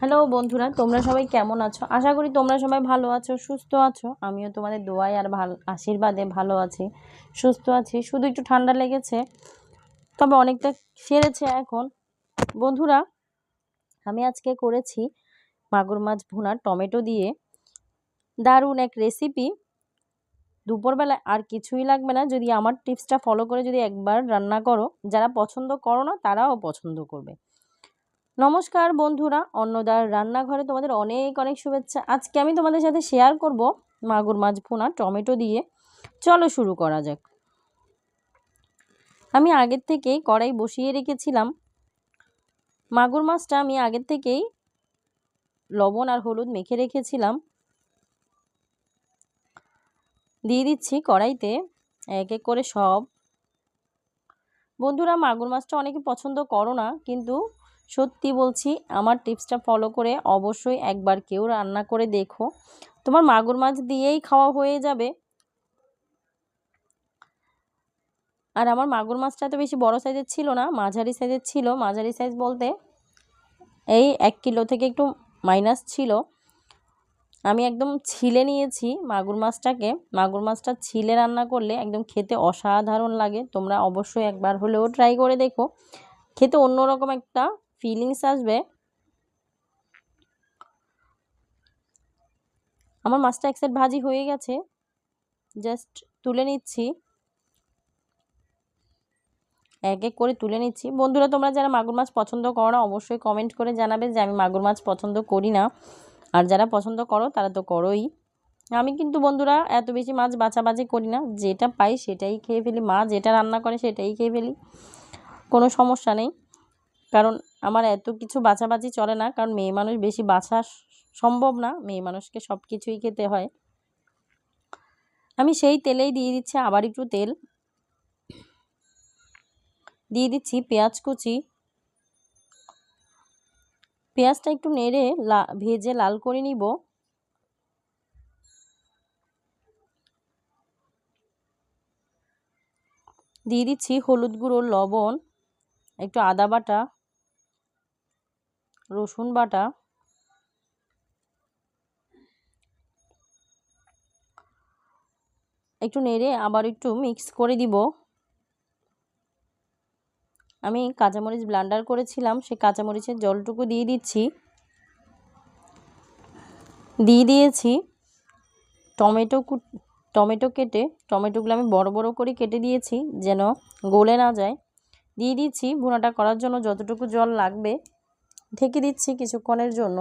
Hello বন্ধুরা, তোমরা সবাই কেমন আছো? আশা করি তোমরা সবাই ভালো আছো, সুস্থ আছো। আমিও তোমাদের দোয়াই আর ভালো আশীর্বাদে ভালো আছি, সুস্থ আছি। শুধু একটু ঠান্ডা লেগেছে, তবে অনেকটা সেরেছে এখন। বন্ধুরা, আমি আজকে করেছি মাগুর মাছ ভুনা টমেটো দিয়ে। দারুণ এক রেসিপি দুপুরবেলায় আর কিছুই লাগবে না। যদি আমার টিপসটা ফলো করে যদি একবার রান্না করো, যারা পছন্দ করো না, তারাও পছন্দ করবে। নমস্কার বন্ধুরা, অন্নদার রান্নাঘরে তোমাদের অনেক অনেক শুভেচ্ছা। আজকে আমি তোমাদের সাথে শেয়ার করব মাগুর মাছ ভুনা টমেটো দিয়ে। চলো শুরু করা যাক। আমি আগের থেকেই কড়াই বসিয়ে রেখেছিলাম। মাগুর মাছটা আমি আগের থেকেই লবণ আর হলুদ মেখে রেখেছিলাম। দিয়ে দিচ্ছি কড়াইতে এক এক করে সব। বন্ধুরা, মাগুর মাছটা অনেকে পছন্দ করো না, কিন্তু সত্যি বলছি, আমার টিপসটা ফলো করে অবশ্যই একবার কেউ রান্না করে দেখো। তোমার মাগুর মাছ দিয়েই খাওয়া হয়ে যাবে। আর আমার মাগুর মাছটা তো বেশি বড় সাইজের ছিল না, মাঝারি সাইজের ছিল। মাঝারি সাইজ বলতে এই এক কিলো থেকে একটু মাইনাস ছিল। আমি একদম ছিলে নিয়েছি মাগুর মাছটাকে। মাগুর মাছটা ছিলে রান্না করলে একদম খেতে অসাধারণ লাগে। তোমরা অবশ্যই একবার হলেও ট্রাই করে দেখো। খেতে অন্যরকম একটা ফিলিংস আসবে। আমার মাছটা এক সাইড ভাজি হয়ে গেছে। জাস্ট তুলে নিচ্ছি। এক এক করে তুলে নিচ্ছি। বন্ধুরা, তোমরা যারা মাগুর মাছ পছন্দ করো না, অবশ্যই কমেন্ট করে জানাবে যে আমি মাগুর মাছ পছন্দ করি না। আর যারা পছন্দ করো, তারা তো করোই। আমি কিন্তু বন্ধুরা এত বেশি মাছ বাছাবাছি করি না। যেটা পাই সেটাই খেয়ে ফেলি। মা যেটা রান্না করে সেটাই খেয়ে ফেলি। কোনো সমস্যা নেই। কারণ আমার এত কিছু বাছাবাছি চলে না, কারণ মেয়ে মানুষ বেশি বাছা সম্ভব না, মেয়ে মানুষকে সব কিছুই খেতে হয়। আমি সেই তেলেই দিয়ে দিচ্ছি আবার একটু তেল। দিয়ে দিচ্ছি পেঁয়াজ কুচি। পেঁয়াজটা একটু নেড়ে ভেজে লাল করে নিব। দিয়ে দিচ্ছি হলুদ গুঁড়ো, লবণ, একটু আদা বাটা। রসুন বাটা, একটু নেড়ে আবার একটু মিক্স করে দিব। আমি কাঁচামরিচ ব্লান্ডার করেছিলাম, সেই কাঁচামরিচের জলটুকু দিয়ে দিচ্ছি। দিয়ে দিয়েছি টমেটো টমেটো কেটে, টমেটোগুলো আমি বড় বড় করে কেটে দিয়েছি যেন গলে না যায়। দিয়ে দিচ্ছি ভুনাটা করার জন্য যতটুকু জল লাগবে। ঢেকে দিচ্ছি কিছুক্ষণের জন্য।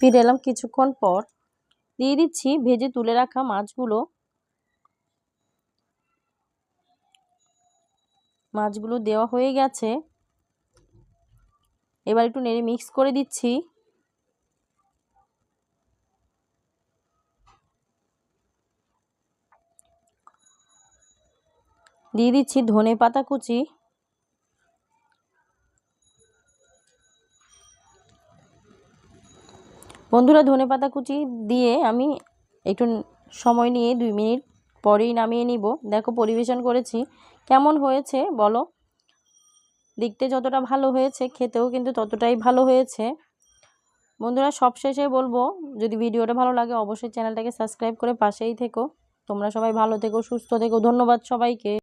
ফিরে এলাম কিছুক্ষণ পর। দিয়ে দিচ্ছি ভেজে তুলে রাখা মাছগুলো। মাছগুলো দেওয়া হয়ে গেছে। এবার একটু নেড়ে মিক্স করে দিচ্ছি। দিয়ে দিচ্ছি ধনে পাতা কুচি। বন্ধুরা ধনে পাতা কুচি দিয়ে আমি একটু সময় নিয়ে দুই মিনিট পরেই নামিয়ে নিব। দেখো পরিবেশন করেছি। কেমন হয়েছে বলো? দেখতে যতটা ভালো হয়েছে, খেতেও কিন্তু ততটাই ভালো হয়েছে। বন্ধুরা, সবশেষে বলব, যদি ভিডিওটা ভালো লাগে, অবশ্যই চ্যানেলটাকে সাবস্ক্রাইব করে পাশেই থেকো। তোমরা সবাই ভালো থেকো, সুস্থ থেকো। ধন্যবাদ সবাইকে।